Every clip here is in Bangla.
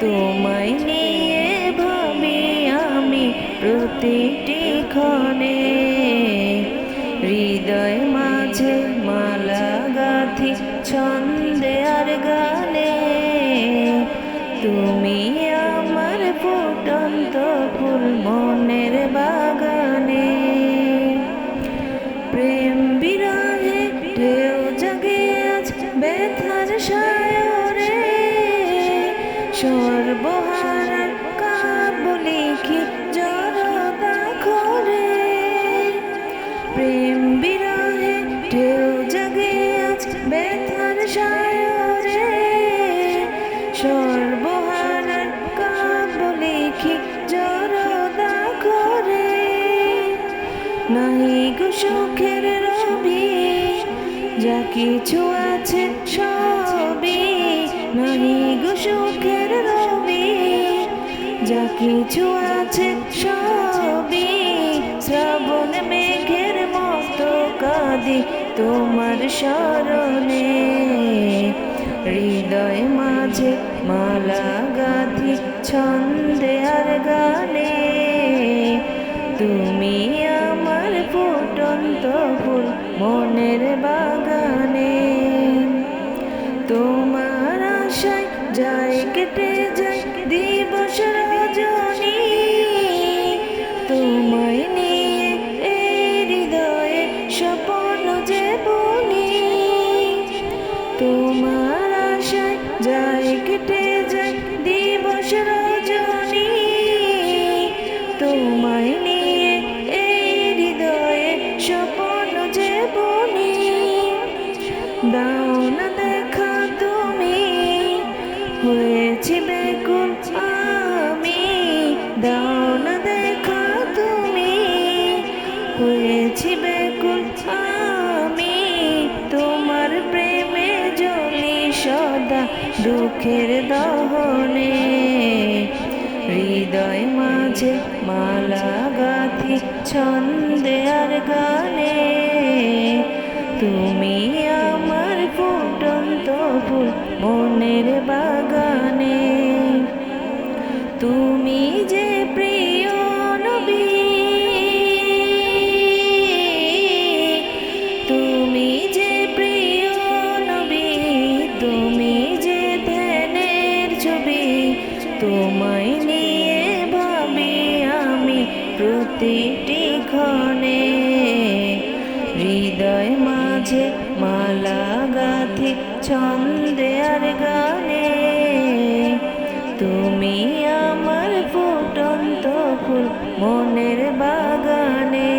তোমায় নিয়ে ভাবি আমি প্রতিটি ক্ষণে। হৃদয় মাঝে মালা গাথি ছন্দে আর গানে। তুমি সর্বহারার কাব্য লিখি জড়তা করে প্রেম বিরহে ঢেউ জাগে আজ ব্যথার সায়রে সর্বহারার কাব্য লিখি জড়তা করে নাহি গো সুখের রবি, যা কিছু আছে সবই। গো সুখের যা কিছু আছে সবই শ্রাবণ মেঘের মতো কাঁদি তোমার স্মরণে হৃদয় মাঝে মালা গাথি, ছন্দে আর গানে। তুমি আমার ফুটন্ত ফুল, মনের বাগানে তোমায় নিয়ে এই হৃদয়ে স্বপ্ন যে বনি। তোমার আশায় যায় কেটে যায় দিবস রজনী। তোমায় নিয়ে এই হৃদয়ে স্বপ্ন যে বনি। দাও না দেখা তুমি। হয়েছি বেকুল হয়েছি বেকুল আমি তোমার প্রেমে জ্বলি সদা দুঃখের দহনে। হৃদয় মাঝে মালা গাথি ছন্দে আর গানে। তুমি আমার ফুটন্ত ফুল মনের বাগানে। তুমি যে তোমায় নিয়ে ভাবি আমি প্রতিটি ক্ষণে। হৃদয় মাঝে মালা গাথি, ছন্দে আর গানে। তুমি আমার ফুটন্ত ফুল মনের বাগানে।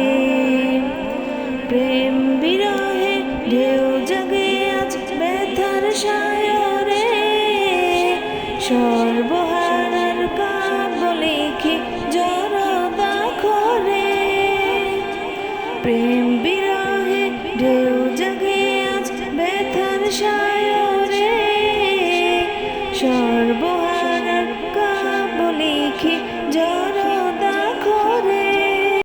প্রেম বিরহে ঢেউ জাগে আজ ব্যথার সায়রে। সর্বহারার প্রেম বিরহে ঢেউ জাগে আজ ব্যথার সায়রে সর্ব